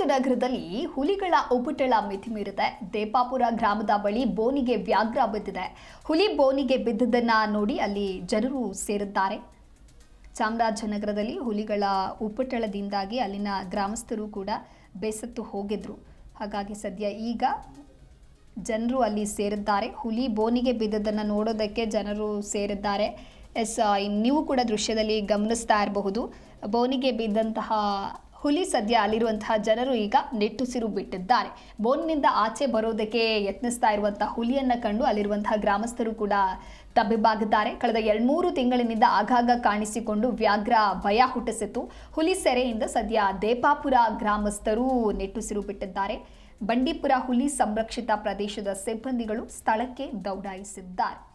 ಚಾಮರಾಜನಗರದಲ್ಲಿ ಹುಲಿಗಳ ಉಪಟಳ ಮಿತಿ ಮೀರಿದೆ. ದೇಪಾಪುರ ಗ್ರಾಮದ ಬಳಿ ಬೋನಿಗೆ ವ್ಯಾಘ್ರ ಬಿದ್ದಿದೆ. ಹುಲಿ ಬೋನಿಗೆ ಬಿದ್ದದನ್ನ ನೋಡಿ ಅಲ್ಲಿ ಜನರು ಸೇರಿದ್ದಾರೆ. ಚಾಮರಾಜನಗರದಲ್ಲಿ ಹುಲಿಗಳ ಉಪಟಳದಿಂದಾಗಿ ಅಲ್ಲಿನ ಗ್ರಾಮಸ್ಥರು ಕೂಡ ಬೇಸತ್ತು ಹೋಗಿದ್ರು. ಹಾಗಾಗಿ ಸದ್ಯ ಈಗ ಜನರು ಅಲ್ಲಿ ಸೇರಿದ್ದಾರೆ. ಹುಲಿ ಬೋನಿಗೆ ಬಿದ್ದದನ್ನು ನೋಡೋದಕ್ಕೆ ಜನರು ಸೇರಿದ್ದಾರೆ. ಎಸ್ ನೀವು ಕೂಡ ದೃಶ್ಯದಲ್ಲಿ ಗಮನಿಸ್ತಾ ಇರಬಹುದು. ಬೋನಿಗೆ ಬಿದ್ದಂತಹ ಹುಲಿ ಸದ್ಯ ಅಲ್ಲಿರುವಂತಹ ಜನರು ಈಗ ನಿಟ್ಟುಸಿರು ಬಿಟ್ಟಿದ್ದಾರೆ. ಬೋನ್ನಿಂದ ಆಚೆ ಬರೋದಕ್ಕೆ ಯತ್ನಿಸ್ತಾ ಇರುವಂತಹ ಹುಲಿಯನ್ನ ಕಂಡು ಅಲ್ಲಿರುವಂತಹ ಗ್ರಾಮಸ್ಥರು ಕೂಡ ತಬ್ಬಿಬ್ಬಾಗಿದ್ದಾರೆ. ಕಳೆದ ಎರಡ್ಮೂರು ತಿಂಗಳಿನಿಂದ ಆಗಾಗ ಕಾಣಿಸಿಕೊಂಡು ವ್ಯಾಘ್ರ ಭಯ ಹುಟ್ಟಿಸಿತು ಹುಲಿ ಸೆರೆಯಿಂದ ಸದ್ಯ ದೇಪಾಪುರ ಗ್ರಾಮಸ್ಥರು ನಿಟ್ಟುಸಿರು ಬಿಟ್ಟಿದ್ದಾರೆ. ಬಂಡೀಪುರ ಹುಲಿ ಸಂರಕ್ಷಿತ ಪ್ರದೇಶದ ಸಿಬ್ಬಂದಿಗಳು ಸ್ಥಳಕ್ಕೆ ದೌಡಾಯಿಸಿದ್ದಾರೆ.